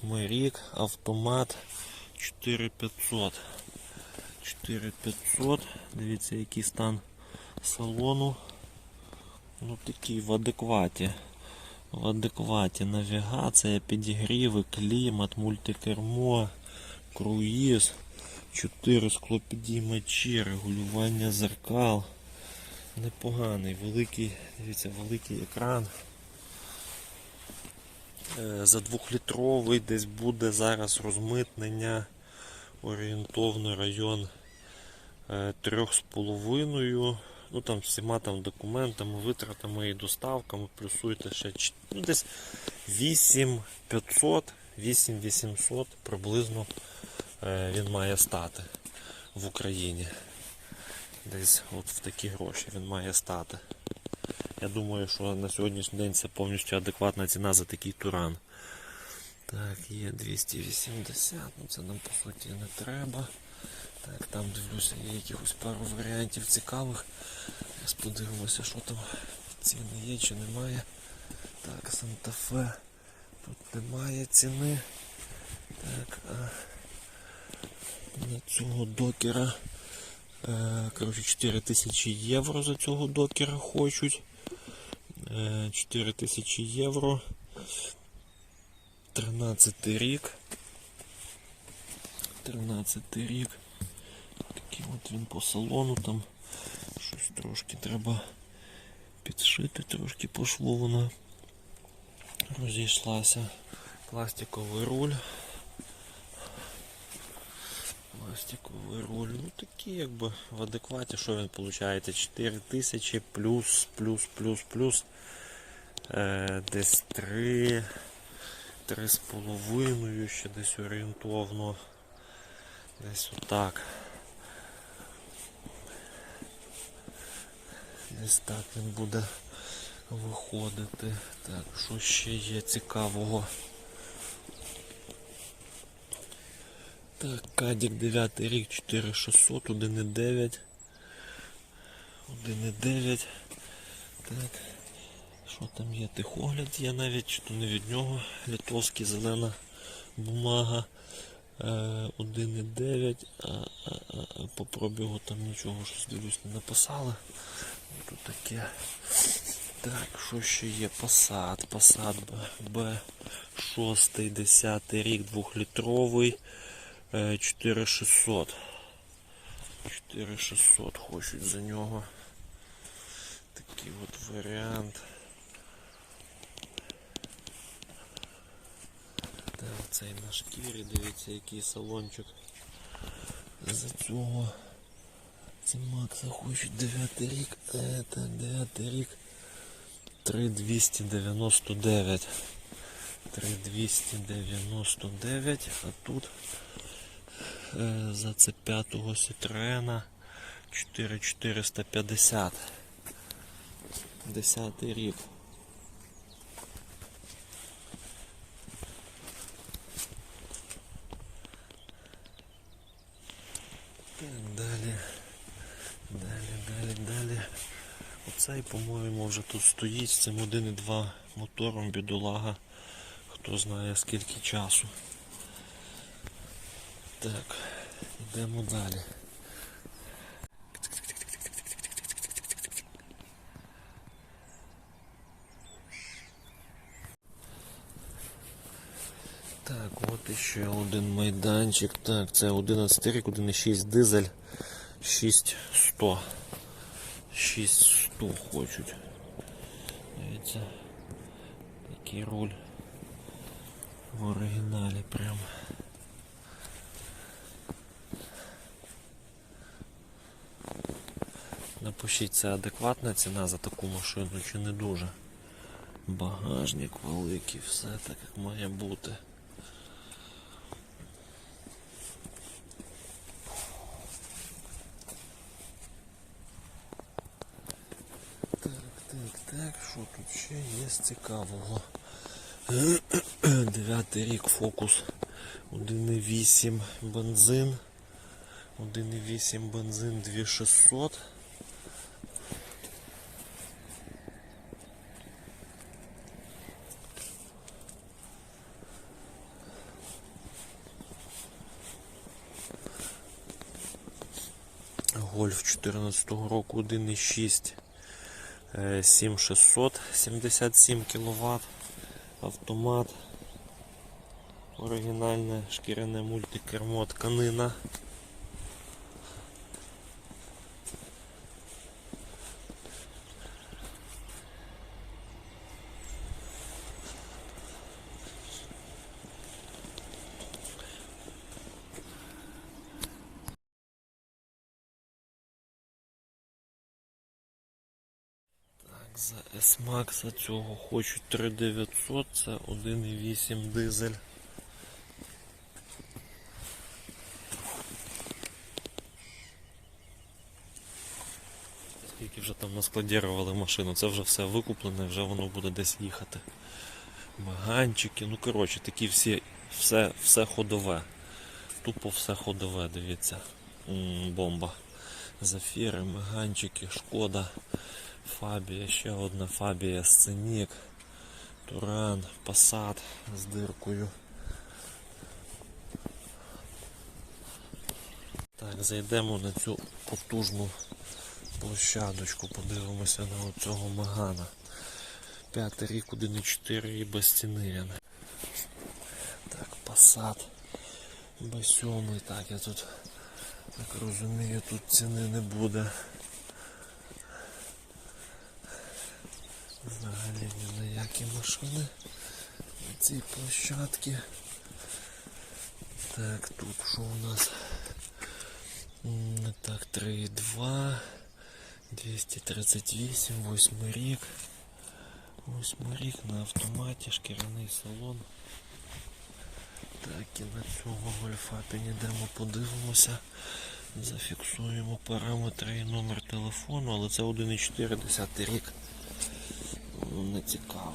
2008 рік, автомат 4500. 4500. Дивіться, який стан салону. Ну такий в адекваті. В адекваті навігація, підігріви, клімат, мультикермо, круїз, 4 склопідіймачі, регулювання зеркал. Непоганий, великий, дивіться, великий екран. Е, За двохлітровий десь буде зараз розмитнення орієнтовно район е, трьох з половиною. Ну там всіма там документами, витратами і доставками, плюсуйте ще ну, десь 8500, 8800 приблизно е, він має стати в Україні. Десь от в такі гроші він має стати. Я думаю, що на сьогоднішній день це повністю адекватна ціна за такий туран. Так, є 280, ну це нам по суті не треба. Так, там дивлюся, є якихось пару варіантів цікавих. Зараз подивимося, що там ціни є чи немає. Так, Санта-Фе. Тут немає ціни. Так, а на цього докера. Е, коротше, 4000 євро за цього докера хочуть. Е, 4000 євро. 13 рік. 13 рік. Такий от він по салону там. Щось трошки треба підшити, трошки по шву вона розійшлася. Пластиковий руль. Пластиковий руль. Ну такий якби в адекваті, що він виходить? 4000 плюс, плюс, плюс, плюс. Е, десь 3, 3 з половиною, ще десь орієнтовно. Десь отак. Десь так він буде виходити. Так, що ще є цікавого? Так, Кадік 9 рік, 4600, 1,9. 1,9. Так. Що там є? Тихогляд є навіть, чи то не від нього. Литовський зелена бумага. Е, 1,9. А, а, по пробігу там нічого щось дивлюсь не написали. Тут таке. Так, що ще є? Посад, посад Б, Б6, 10 рік, 2-літровий. Е, 4600. 4600 хочуть за нього. Такий от варіант. Так, цей на шкірі, дивіться, який салончик. За цього. Це Макса хочуть 9 рік. Е, так, 9 рік. 3299. 3299, а тут за це п'ятого Citroena 4450. 10 рік. Так, далі. Далі, далі, далі. Оцей, по-моєму, вже тут стоїть з цим 1,2 мотором бідолага. Хто знає скільки часу. Так, йдемо далі. Так, от іще один майданчик. Так, це 11 рік, 1,6 дизель 6100. 6100 хочуть. Дивіться, такий руль в оригіналі прям. Напишіть, це адекватна ціна за таку машину чи не дуже. Багажник великий, все так як має бути. Так, так, так, що тут ще є з цікавого? Дев'ятий рік фокус 1,8 бензин. 1,8 бензин 2600. Гольф 14 року 1,6 е, 7600 77 кВт. Автомат. Оригінальне шкіряне мультикермо тканина. За S-Max цього хочуть 3900, це 1,8 дизель. Скільки вже там наскладірували машину, це вже все викуплене, вже воно буде десь їхати. Маганчики, ну коротше, такі всі, все, все ходове. Тупо все ходове, дивіться. М, бомба. Зафіри, меганчики, шкода, Фабія, ще одна Фабія, Сценік, Туран, Пасад з диркою. Так, зайдемо на цю потужну площадочку, подивимося на цього Магана. П'ятий рік 1.4 і без ціни. Так, Пасад. Б7, так, я тут так розумію, тут ціни не буде. Взагалі ні на які машини на цій площадці. Так, тут що у нас? Так, 3,2, 238, 8 рік. 8 рік на автоматі, шкіряний салон. Так, і на цього гольфа підійдемо, подивимося. Зафіксуємо параметри і номер телефону, але це 1,4 10 рік. Ну, Не цікаво.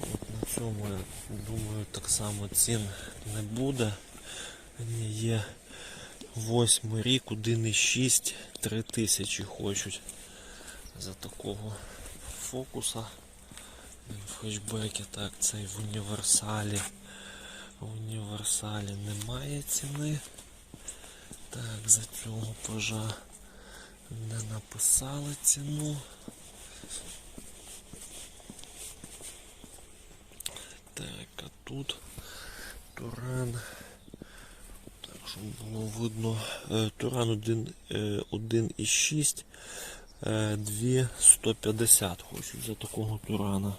От на цьому, я думаю, так само цін не буде. Є 8 рік, 1,6, 3 тисячі хочуть за такого фокуса. В хетчбекі, так, цей в універсалі. В універсалі немає ціни. Так, за цього пожа не написали ціну. Так, а тут Туран. Так, щоб було видно. Е, Туран 1, е, 1,6, 2,150 хочу за такого Турана.